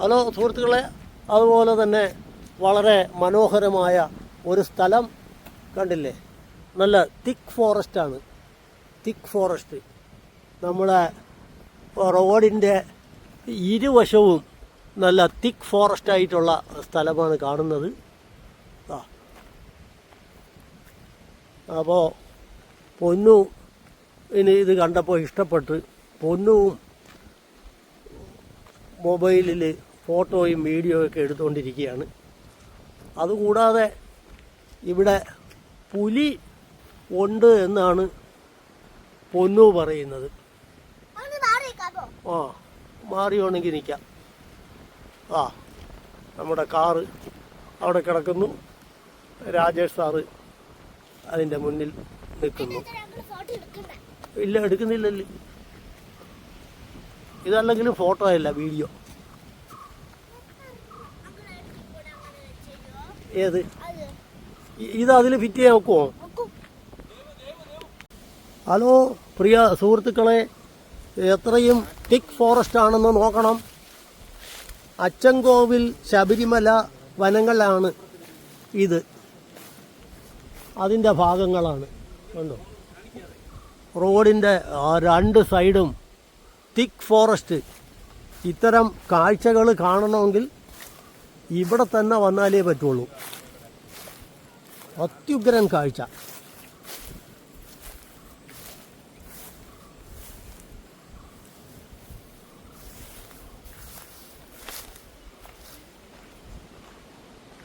Hello സുഹൃത്തുക്കളെ അതുപോലെ തന്നെ വളരെ മനോഹരമായ ഒരു സ്ഥലം കണ്ടില്ലേ? നല്ല തിക്ക് ഫോറസ്റ്റാണ് തിക്ക് ഫോറസ്റ്റ്. നമ്മളെ റോഡിന്റെ ഇരുവശവും നല്ല തിക്ക് ഫോറസ്റ്റ് ആയിട്ടുള്ള സ്ഥലമാണ് കാണുന്നത്. ആ. അപ്പോൾ പൊന്നു ഇനി ഇത് കണ്ടപ്പോൾ ഇഷ്ടപ്പെട്ട് പൊന്നുവും മൊബൈലിൽ ഫോട്ടോയും വീഡിയോയും ഒക്കെ എടുത്തുകൊണ്ടിരിക്കുകയാണ്. അതുകൂടാതെ ഇവിടെ പുലി ഉണ്ട് എന്നാണ് പൊന്നു പറയുന്നത്. ആ മാറിയോണെങ്കിൽ നിൽക്കാം ആ നമ്മുടെ കാറ് അവിടെ കിടക്കുന്നു. രാജേഷ് സാറ് അതിന്റെ മുന്നിൽ നിൽക്കുന്നു. ഇല്ല എടുക്കുന്നില്ലല്ലേ. ഇതല്ലെങ്കിലും ഫോട്ടോ അല്ല വീഡിയോ അങ്ങനെ കൂടെ അങ്ങനെ വെച്ചോ ഏത്? ഇത് അതിൽ ഫിറ്റ് ചെയ്യാൻ നോക്കുമോ നോക്കൂ ഹലോ പ്രിയ സുഹൃത്തുക്കളെ എത്രയും തിക് ഫോറസ്റ്റ് ആണെന്ന് നോക്കണം. അച്ചൻകോവിൽ ശബരിമല വനങ്ങളാണ് ഇത്. അതിന്റെ ഭാഗങ്ങളാണ്. കണ്ടോ? റോഡിന്റെ രണ്ട് സൈഡും തിക് ഫോറസ്റ്റ് ഇത്തരം കാഴ്ചകൾ കാണണമെങ്കിൽ ഇവിടെ തന്നെ വന്നാലേ പറ്റുള്ളൂ. അത്യുഗ്രൻ കാഴ്ച.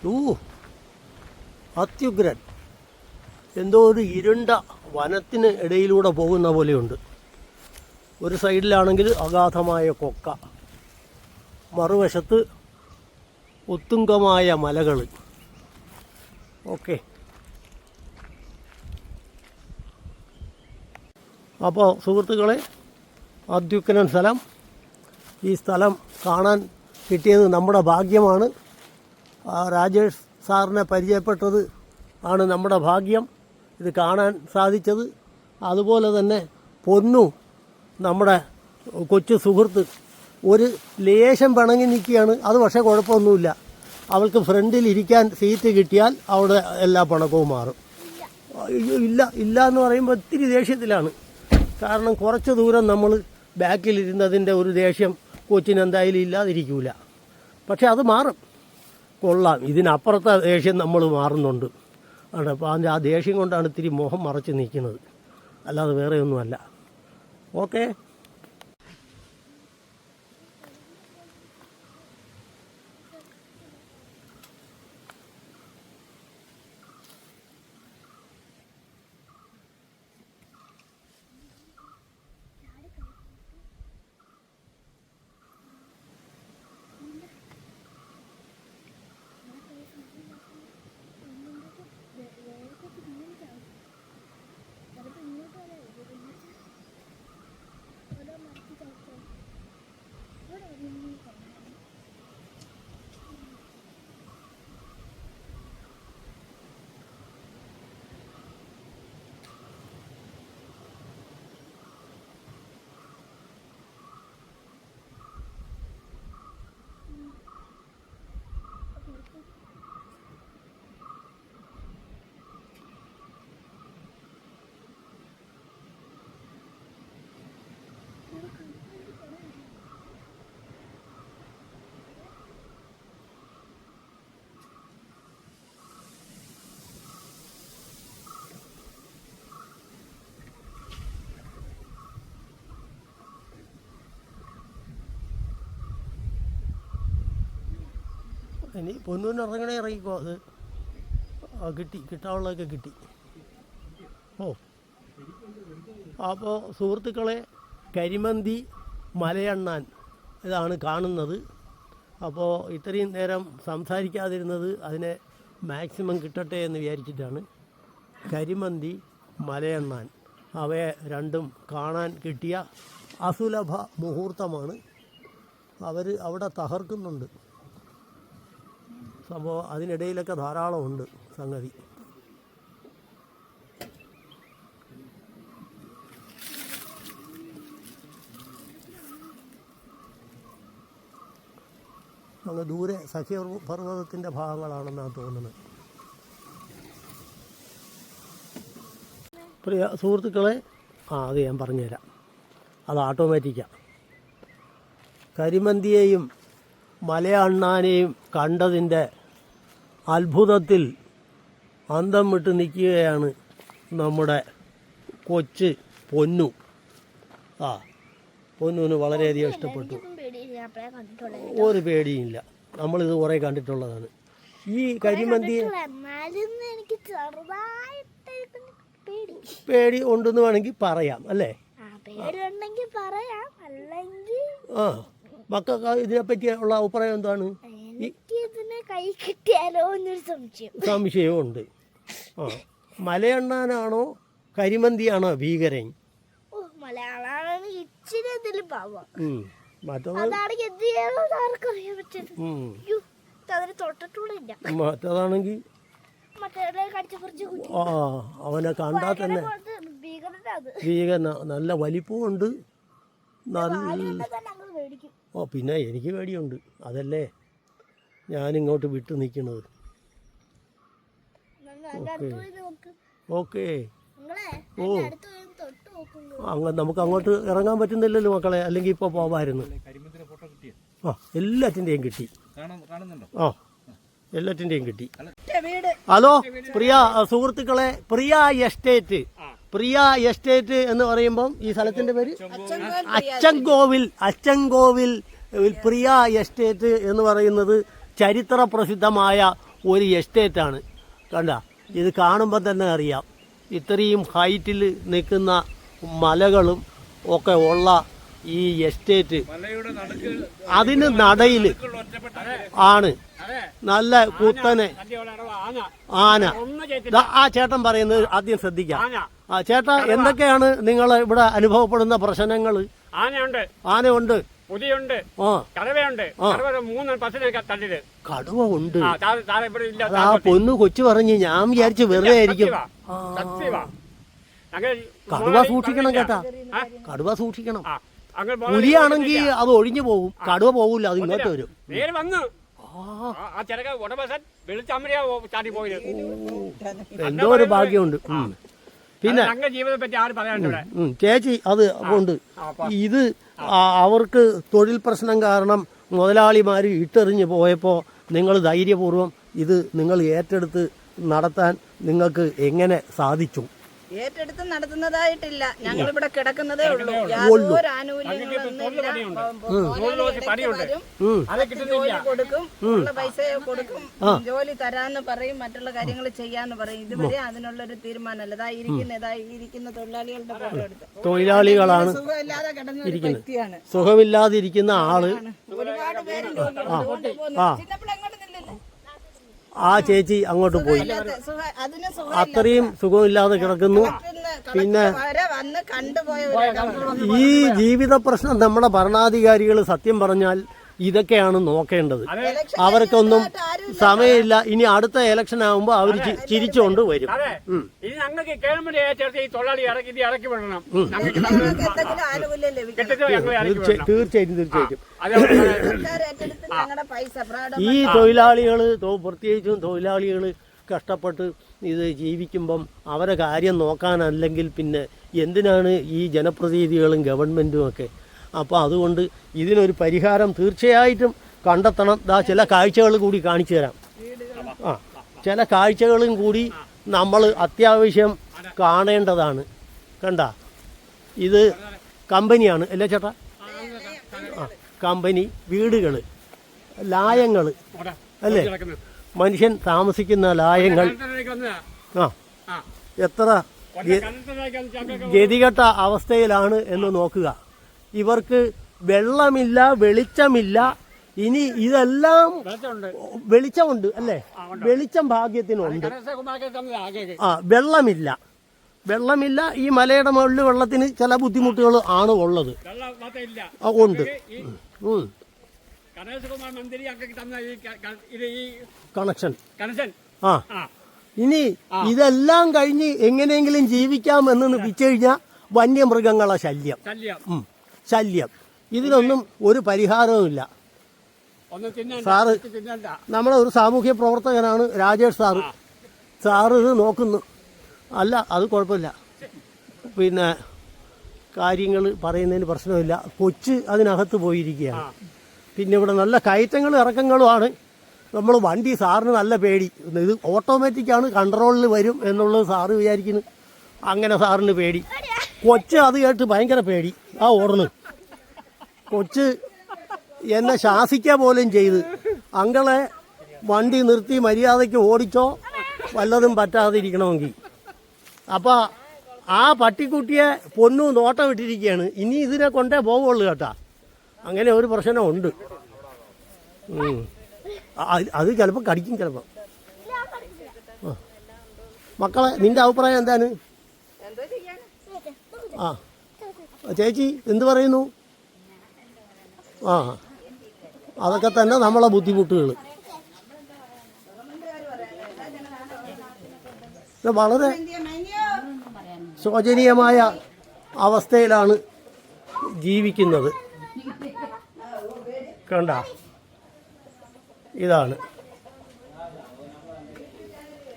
ഊ അത്യുഗ്രൻ. എന്തോ ഒരു ഇരുണ്ട വനത്തിന് ഇടയിലൂടെ പോകുന്ന പോലെയുണ്ട്. ഒരു സൈഡിലാണെങ്കിൽ അഗാധമായ കൊക്ക. മറുവശത്ത് ഉത്തുംഗമായ മലകൾ. ഓക്കെ. അപ്പോൾ സുഹൃത്തുക്കളെ അദ്യുക്കനൻ സ്ഥലം. ഈ സ്ഥലം കാണാൻ കിട്ടിയത് നമ്മുടെ ഭാഗ്യമാണ്. രാജേഷ് സാറിനെ പരിചയപ്പെട്ടത് ആണ് നമ്മുടെ ഭാഗ്യം. ഇത് കാണാൻ സാധിച്ചത്. അതുപോലെ തന്നെ പൊന്നു നമ്മുടെ കൊച്ചു സുഹൃത്ത് ഒരു ലേശം പിണങ്ങി നിൽക്കുകയാണ്. അത് പക്ഷേ കുഴപ്പമൊന്നുമില്ല. അവൾക്ക് ഫ്രണ്ടിൽ ഇരിക്കാൻ സീറ്റ് കിട്ടിയാൽ അവിടെ എല്ലാ പണക്കവും മാറും. അയ്യോ ഇല്ല ഇല്ല എന്ന് പറയുമ്പോൾ ഒത്തിരി ദേഷ്യത്തിലാണ്. കാരണം കുറച്ച് ദൂരം നമ്മൾ ബാക്കിലിരുന്നതിന്റെ ഒരു ദേഷ്യം കൊച്ചിന് എന്തായാലും ഇല്ലാതിരിക്കൂല. പക്ഷെ അത് മാറും. കൊള്ളാം ഇതിനപ്പുറത്തെ ദേഷ്യം നമ്മൾ മാറുന്നുണ്ട്. ആണ്? അപ്പോൾ അതിന്റെ ആ ദേഷ്യം കൊണ്ടാണ് ഇത്തിരി മുഖം മറച്ച് നിൽക്കുന്നത്. അല്ലാതെ വേറെ ഒന്നുമല്ല ഓക്കെ? ഇനി പൊന്നൂരിന് ഇറങ്ങണേ ഇറങ്ങിക്കോ. അത് കിട്ടി കിട്ടാനുള്ളതൊക്കെ കിട്ടി. ഓ. അപ്പോൾ സുഹൃത്തുക്കളെ കരിമന്തി മലയണ്ണാൻ ഇതാണ് കാണുന്നത്. അപ്പോൾ ഇത്രയും നേരം സംസാരിക്കാതിരുന്നത് അതിനെ മാക്സിമം കിട്ടട്ടെ എന്ന് വിചാരിച്ചിട്ടാണ്. കരിമന്തി മലയണ്ണാൻ അവയെ രണ്ടും കാണാൻ കിട്ടിയ അസുലഭ മുഹൂർത്തമാണ്. അവർ അവിടെ തകർക്കുന്നുണ്ട്. സംഭവം അതിനിടയിലൊക്കെ ധാരാളമുണ്ട് സംഗതി. അങ്ങ് ദൂരെ സഖ്യ പർവതത്തിന്റെ ഭാഗങ്ങളാണെന്നാണ് തോന്നുന്നത്. പ്രിയ സുഹൃത്തുക്കളെ ആ അത് ഞാൻ പറഞ്ഞുതരാം. അത് ഓട്ടോമാറ്റിക്കാണ് കരിമന്തിയെയും മലയണ്ണാനെയും കണ്ടതിന്റെ അത്ഭുതത്തിൽ അന്തം വിട്ട് നിൽക്കുകയാണ് നമ്മുടെ കൊച്ച് പൊന്നു. ആ പൊന്നുവിന് വളരെയധികം ഇഷ്ടപ്പെട്ടു. ഒരു പേടിയില്ല നമ്മളിത് കുറേ കണ്ടിട്ടുള്ളതാണ്. ഈ കരിമന്തി പേടി. ഉണ്ടെന്ന് വേണമെങ്കിൽ പറയാം അല്ലേ? ആ പേടി ഇതിനെ പറ്റി ഉള്ള അഭിപ്രായം എന്താണ്? ഇതിനെ കൈ കിട്ടിയാലോ എന്നൊരു സംശയം. സംശയമുണ്ട് ആ മലയണ്ണാനാണോ കരിമന്തിയാണോ ഭീകരൻ? മറ്റതാണെങ്കിൽ ആ അവനെ കണ്ടാൽ തന്നെ. ഭീകര ഭീകരന നല്ല വലിപ്പമുണ്ട് ഓ പിന്നെ എനിക്ക് പേടിയുണ്ട്. അതല്ലേ? ഞാനിങ്ങോട്ട് വിട്ടു നിൽക്കുന്നത് ഓക്കെ. ഓ. അങ്ങ് നമുക്ക് അങ്ങോട്ട് ഇറങ്ങാൻ പറ്റുന്നില്ലല്ലോ മക്കളെ. അല്ലെങ്കിൽ ഇപ്പോൾ പോവായിരുന്നു. കരിമന്തിന്റെ ഫോട്ടോ കിട്ടിയോ ആ എല്ലാറ്റിന്റെയും കിട്ടി. ആ എല്ലാറ്റിന്റെയും കിട്ടി. വീട് ഹലോ പ്രിയ സുഹൃത്തുക്കളെ പ്രിയ എസ്റ്റേറ്റ്. പ്രിയ എസ്റ്റേറ്റ് എന്ന് പറയുമ്പം ഈ സ്ഥലത്തിന്റെ പേര് അച്ചൻകോവിൽ അച്ചൻകോവിൽ പ്രിയ എസ്റ്റേറ്റ് എന്ന് പറയുന്നത് ചരിത്ര പ്രസിദ്ധമായ ഒരു ആണ് കണ്ട ഇത് കാണുമ്പോൾ തന്നെ അറിയാം. ഇത്രയും ഹൈറ്റിൽ നിൽക്കുന്ന മലകളും ഒക്കെ ഉള്ള ഈ എസ്റ്റേറ്റ് അതിന് നടയിൽ ആണ്. നല്ല കുത്തനെ ആന. ആ ചേട്ടൻ പറയുന്നത് ആദ്യം ശ്രദ്ധിക്കാം. ആ ചേട്ടാ എന്തൊക്കെയാണ് നിങ്ങൾ ഇവിടെ അനുഭവപ്പെടുന്ന പ്രശ്നങ്ങൾ? ആനയുണ്ട്. ആനയുണ്ട്. പുലിയുണ്ട്. ആ. കറവയുണ്ട് മൂന്ന് പത്തിന് കടുവ ഉണ്ട്. ആ പൊന്നു കൊച്ചു പറഞ്ഞ് ഞാൻ വിചാരിച്ചു വെറുതെ ആയിരിക്കും. കടുവ സൂക്ഷിക്കണം കേട്ടാ കടുവ സൂക്ഷിക്കണം. പുലിയാണെങ്കിൽ അത് ഒഴിഞ്ഞു പോകും. കടുവ പോകില്ല അത് ഇങ്ങോട്ട് വരും. വന്നു. എന്തോ ഒരു ഭാഗ്യമുണ്ട്. പിന്നെ ഞങ്ങളുടെ ജീവിതത്തെ പറ്റി ആര് പറയാനുണ്ട് ഇവിടെ? ഉം, ചേച്ചി അത് ഉണ്ട് ഇത് അവർക്ക് തൊഴിൽ പ്രശ്നം കാരണം മുതലാളിമാർ ഇട്ടെറിഞ്ഞ് പോയപ്പോൾ നിങ്ങൾ ധൈര്യപൂർവം ഇത് നിങ്ങൾ ഏറ്റെടുത്ത് നടത്താൻ നിങ്ങൾക്ക് എങ്ങനെ സാധിച്ചു? ഏറ്റെടുത്ത് നടത്തുന്നതായിട്ടില്ല. ഞങ്ങൾ ഇവിടെ കിടക്കുന്നതേ ഉള്ളൂ. യാതൊരു ആനുകൂല്യങ്ങളൊന്നും കൊടുക്കും ഉള്ള പൈസ കൊടുക്കും ജോലി തരാന്ന് പറയും മറ്റുള്ള കാര്യങ്ങൾ ചെയ്യാന്ന് പറയും. ഇതുവരെ അതിനുള്ള ഒരു തീരുമാനമല്ല. ഇതാ ഇരിക്കുന്ന ഇതാ ഇരിക്കുന്ന തൊഴിലാളികളുടെ ഫോട്ടോ തൊഴിലാളികളാണ് സുഖമില്ലാതെ കിടന്ന ഒരു വ്യക്തിയാണ്. സുഖമില്ലാതിരിക്കുന്ന ആൾ ഒരുപാട് പേരുണ്ട്. അതുകൊണ്ട് പോകുന്നു. ചിന്നപ്പോൾ അങ്ങോട്ട് നില്ലില്ലേ ആ ചേച്ചി അങ്ങോട്ട് പോയി. അത്രയും സുഖമില്ലാതെ കിടക്കുന്നു. പിന്നെ ഈ ജീവിത പ്രശ്നം നമ്മുടെ ഭരണാധികാരികൾ സത്യം പറഞ്ഞാൽ ഇതൊക്കെയാണ് നോക്കേണ്ടത്. അവർക്കൊന്നും സമയമില്ല. ഇനി അടുത്ത ഇലക്ഷൻ ആകുമ്പോൾ അവർ ചിരിച്ചുകൊണ്ട് വരും. ഇനി ഞങ്ങൾക്ക് ഗവൺമെന്റ് ഏറ്റെടുത്ത് ഈ തൊഴിലാളി ഇറക്കി ഇത് ഇറക്കി വിടണം. ഞങ്ങൾക്ക് ഞങ്ങൾക്ക് എന്തെങ്കിലും ആനുകൂല്യം ലഭിക്കും കെട്ടിട്ട് ഞങ്ങളെ ഇറക്കി തീർച്ച- വിടണം. തീർച്ചയായും തീർച്ചയായും അത് സർക്കാർ ഏറ്റെടുത്ത് ഞങ്ങളുടെ പൈസ പ്രാഡം ഈ തൊഴിലാളികൾ പ്രത്യേകിച്ചും തൊഴിലാളികൾ കഷ്ടപ്പെട്ട് ഇത് ജീവിക്കുമ്പം അവരെ കാര്യം നോക്കാനല്ലെങ്കിൽ പിന്നെ എന്തിനാണ് ഈ ജനപ്രതിനിധികളും ഗവൺമെന്റും ഒക്കെ അപ്പോൾ അതുകൊണ്ട് ഇതിനൊരു പരിഹാരം തീർച്ചയായിട്ടും കണ്ടെത്തണം. ദാ ചില കാഴ്ചകൾ കൂടി കാണിച്ചു തരാം. ആ ചില കാഴ്ചകളും കൂടി നമ്മൾ അത്യാവശ്യം കാണേണ്ടതാണ്. കണ്ട? ഇത് കമ്പനിയാണ് അല്ലേ ചേട്ടാ? ആ കമ്പനി വീടുകൾ ലായങ്ങൾ അല്ലേ? മനുഷ്യൻ താമസിക്കുന്ന ലായങ്ങൾ. ആ എത്ര ഗതികെട്ട അവസ്ഥയിലാണ് എന്ന് നോക്കുക. ഇവർക്ക് വെള്ളമില്ല വെളിച്ചമില്ല. ഇനി ഇതെല്ലാം വെളിച്ചമുണ്ട്. അല്ലേ? വെളിച്ചം ഭാഗ്യത്തിനുണ്ട്. ആ വെള്ളമില്ല. വെള്ളമില്ല ഈ മലയുടെ മുകളിൽ വെള്ളത്തിന് ചില ബുദ്ധിമുട്ടുകൾ ആണ് ഉള്ളത്. ഉണ്ട്. കണക്ഷൻ. കണക്ഷൻ. ആ. ഇനി ഇതെല്ലാം കഴിഞ്ഞ് എങ്ങനെയെങ്കിലും ജീവിക്കാം എന്ന് വെച്ചു കഴിഞ്ഞാൽ വന്യമൃഗങ്ങളെ ശല്യം. ശല്യം. ശല്യം. ഇതിനൊന്നും ഒരു പരിഹാരവുമില്ല. സാറ് നമ്മളെ ഒരു സാമൂഹ്യ പ്രവർത്തകനാണ് രാജേഷ് സാറ്. സാറ് ഇത് നോക്കുന്നു. അല്ല അത് കുഴപ്പമില്ല. പിന്നെ കാര്യങ്ങൾ പറയുന്നതിന് പ്രശ്നമില്ല. കൊച്ച് അതിനകത്ത് പോയിരിക്കുകയാണ്. പിന്നെ ഇവിടെ നല്ല കയറ്റങ്ങളും ഇറക്കങ്ങളുമാണ് നമ്മൾ വണ്ടി സാറിന് നല്ല പേടി. ഇത് ഓട്ടോമാറ്റിക്കാണ് കൺട്രോളിൽ വരും എന്നുള്ളത് സാറ് വിചാരിക്കുന്നു. അങ്ങനെ സാറിന് പേടി. കൊച്ച് അത് കേട്ട് ഭയങ്കര പേടി. ആ ഓടുന്നു കൊച്ച് എന്നെ ശാസിക്കുക പോലും ചെയ്ത്. അങ്കളെ വണ്ടി നിർത്തി മര്യാദയ്ക്ക് ഓടിച്ചോ വല്ലതും പറ്റാതിരിക്കണമെങ്കിൽ. അപ്പോൾ ആ പട്ടിക്കുട്ടിയെ പൊന്നു നോട്ടം ഇട്ടിരിക്കുകയാണ്. ഇനി ഇതിനെ കൊണ്ടേ പോവുള്ളൂ കേട്ടാ. അങ്ങനെ ഒരു പ്രശ്നമുണ്ട്. അത് ചിലപ്പോൾ കടിക്കും ചിലപ്പോൾ മക്കളെ നിന്റെ അഭിപ്രായം എന്താണ്? ആ. ചേച്ചി എന്ത് പറയുന്നു? ആ അതൊക്കെ തന്നെ നമ്മളെ ബുദ്ധിമുട്ടുകൾ വളരെ ശോചനീയമായ അവസ്ഥയിലാണ് ജീവിക്കുന്നത്. കണ്ട? ഇതാണ്.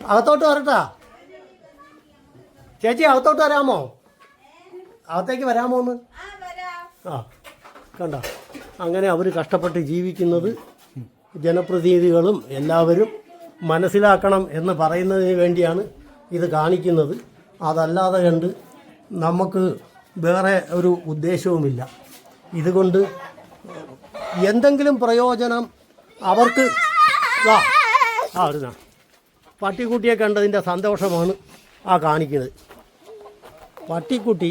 അകത്തോട്ട് വരട്ടാ. ചേച്ചി അകത്തോട്ട് വരാമോ? അകത്തേക്ക് വരാമോ എന്ന് ആ കണ്ട. അങ്ങനെ അവർ കഷ്ടപ്പെട്ട് ജീവിക്കുന്നത് ജനപ്രതിനിധികളും എല്ലാവരും മനസ്സിലാക്കണം എന്ന് പറയുന്നതിന് വേണ്ടിയാണ് ഇത് കാണിക്കുന്നത്. അതല്ലാതെ കണ്ട് നമുക്ക് വേറെ ഒരു ഉദ്ദേശവുമില്ല. ഇതുകൊണ്ട് എന്തെങ്കിലും പ്രയോജനം അവർക്ക് ആ ആ ഒരു പട്ടിക്കുട്ടിയെ കണ്ടതിന്റെ സന്തോഷമാണ് ആ കാണിക്കുന്നത്. പട്ടിക്കുട്ടി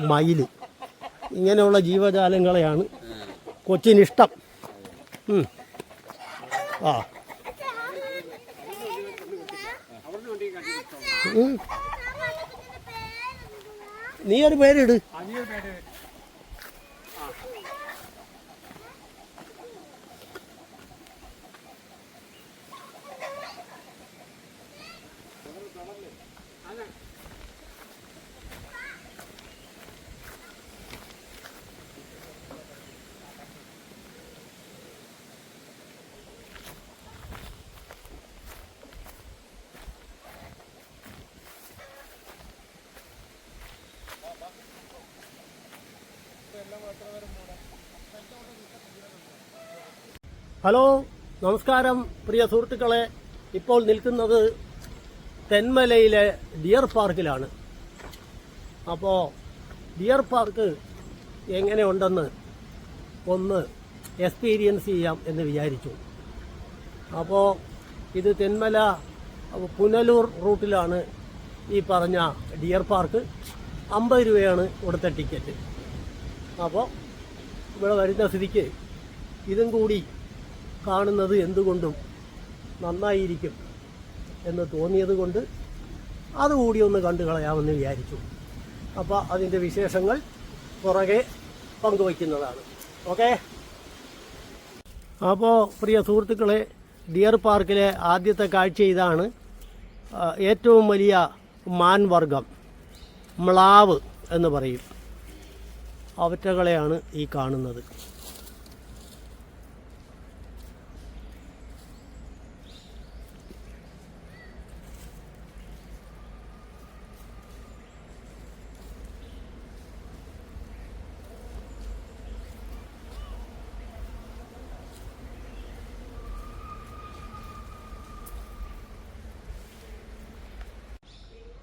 മയിൽ ഇങ്ങനെയുള്ള ജീവജാലങ്ങളെയാണ് കൊച്ചിനിഷ്ടം. ആ. നീ ഒരു പേരിട് ഹലോ നമസ്കാരം. പ്രിയ സുഹൃത്തുക്കളെ ഇപ്പോൾ നിൽക്കുന്നത് തെന്മലയിലെ ഡിയർ പാർക്കിലാണ്. അപ്പോൾ ഡിയർ പാർക്ക് എങ്ങനെയുണ്ടെന്ന് ഒന്ന് എക്സ്പീരിയൻസ് ചെയ്യാം എന്ന് വിചാരിച്ചു. അപ്പോൾ ഇത് തെന്മല പുനലൂർ റൂട്ടിലാണ് ഈ പറഞ്ഞ ഡിയർ പാർക്ക്. അമ്പത് രൂപയാണ് ഇവിടുത്തെ ടിക്കറ്റ്. അപ്പോൾ ഇവിടെ വരുന്ന സ്ഥിതിക്ക് ഇതും കൂടി കാണുന്നത് എന്തുകൊണ്ടും നന്നായിരിക്കും എന്ന് തോന്നിയത് കൊണ്ട് അതുകൂടി ഒന്ന് കണ്ടു കളയാമെന്ന് വിചാരിച്ചു. അപ്പോൾ അതിന്റെ വിശേഷങ്ങൾ പുറകെ പങ്കുവയ്ക്കുന്നതാണ്. ഓക്കെ? അപ്പോൾ പ്രിയ സുഹൃത്തുക്കളെ ഡിയർ പാർക്കിലെ ആദ്യത്തെ കാഴ്ച ഇതാണ്. ഏറ്റവും വലിയ മാൻവർഗം മ്ലാവ് എന്ന് പറയും. അവറ്റകളെയാണ് ഈ കാണുന്നത്.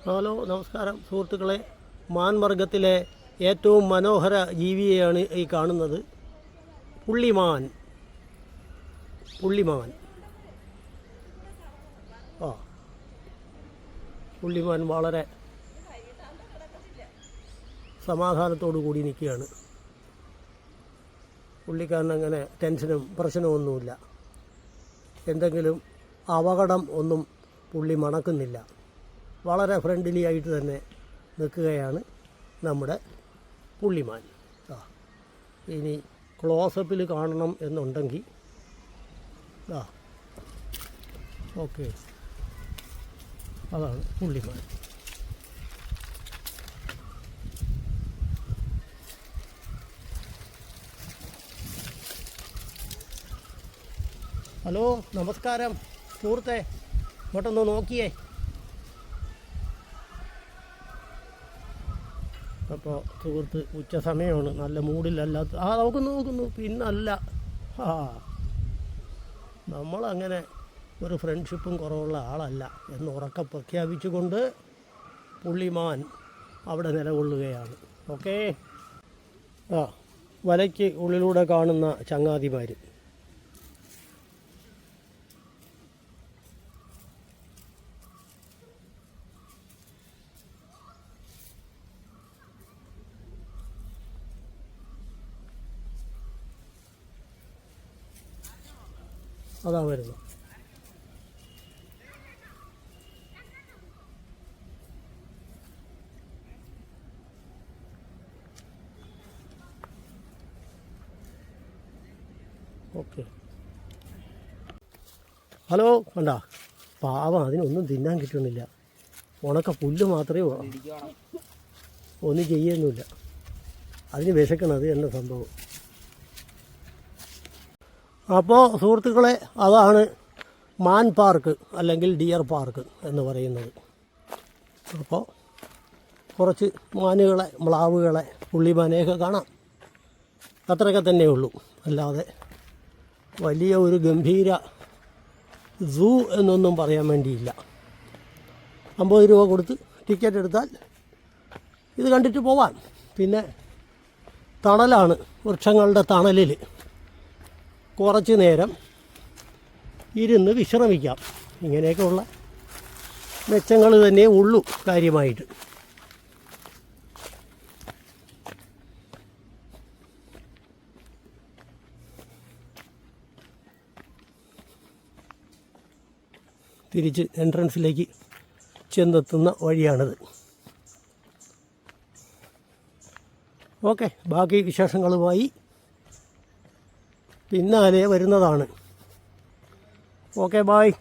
ഹലോ നമസ്കാരം. സുഹൃത്തുക്കളെ മാൻവർഗത്തിലെ ഏറ്റവും മനോഹര ജീവിയെയാണ് ഈ കാണുന്നത്. പുള്ളിമാൻ. പുള്ളിമാൻ. ആ. പുള്ളിമാൻ വളരെ സമാധാനത്തോടു കൂടി നിൽക്കുകയാണ്. പുള്ളിക്കാരൻ അങ്ങനെ ടെൻഷനും പ്രശ്നമൊന്നുമില്ല. എന്തെങ്കിലും അപകടം ഒന്നും പുള്ളി മണക്കുന്നില്ല. വളരെ ഫ്രണ്ട്ലി ആയിട്ട് തന്നെ നിൽക്കുകയാണ് നമ്മുടെ പുള്ളിമാൻ. ആ ഇനി ക്ലോസപ്പിൽ കാണണം എന്നുണ്ടെങ്കിൽ ആ ഓക്കെ അതാണ് പുള്ളിമാൻ. ഹലോ നമസ്കാരം. സുഹൃത്തെ ഇങ്ങോട്ടൊന്ന് നോക്കിയേ. അപ്പോൾ സുഹൃത്ത് ഉച്ച സമയമാണ്. നല്ല മൂഡിലല്ലാത്ത ആ നോക്കുന്നു നോക്കുന്നു. പിന്നല്ല. ആ. നമ്മളങ്ങനെ ഒരു ഫ്രണ്ട്ഷിപ്പും കുറവുള്ള ആളല്ല എന്ന് ഉറക്കെ പ്രഖ്യാപിച്ചുകൊണ്ട് പുള്ളിമാൻ അവിടെ നിലകൊള്ളുകയാണ്. ഓക്കേ ആ. വലയ്ക്ക് ഉള്ളിലൂടെ കാണുന്ന ചങ്ങാതിമാർ അതാ വരുന്നത് ഓക്കെ. ഹലോ കണ്ട? പാവം അതിനൊന്നും തിന്നാൻ കിട്ടുന്നില്ല. ഉണക്ക പുല്ല് മാത്രമേ. ഒന്നും ചെയ്യുന്നില്ല അതിന് വിശക്കണത് എന്ന സംഭവം. അപ്പോൾ സുഹൃത്തുക്കളെ അതാണ് മാൻ പാർക്ക് അല്ലെങ്കിൽ ഡിയർ പാർക്ക് എന്ന് പറയുന്നത്. അപ്പോൾ കുറച്ച് മാനുകളെ മ്ലാവുകളെ പുള്ളിമാനെയൊക്കെ കാണാം. അത്രയൊക്കെ തന്നെ ഉള്ളൂ. അല്ലാതെ വലിയ ഒരു ഗംഭീര സൂ എന്നൊന്നും പറയാൻ വേണ്ടിയില്ല. അമ്പത് രൂപ കൊടുത്ത് ടിക്കറ്റ് എടുത്താൽ ഇത് കണ്ടിട്ട് പോവാം. പിന്നെ തണലാണ് വൃക്ഷങ്ങളുടെ തണലിൽ കുറച്ച് നേരം ഇരുന്ന് വിശ്രമിക്കാം. ഇങ്ങനെയൊക്കെയുള്ള മെച്ചങ്ങൾ തന്നെ ഉള്ളൂ കാര്യമായിട്ട്. തിരിച്ച് എൻട്രൻസിലേക്ക് ചെന്നെത്തുന്ന വഴിയാണിത്. ഓക്കെ ബാക്കി വിശേഷങ്ങളുമായി പിന്നാലെ വരുന്നതാണ്. Okay bye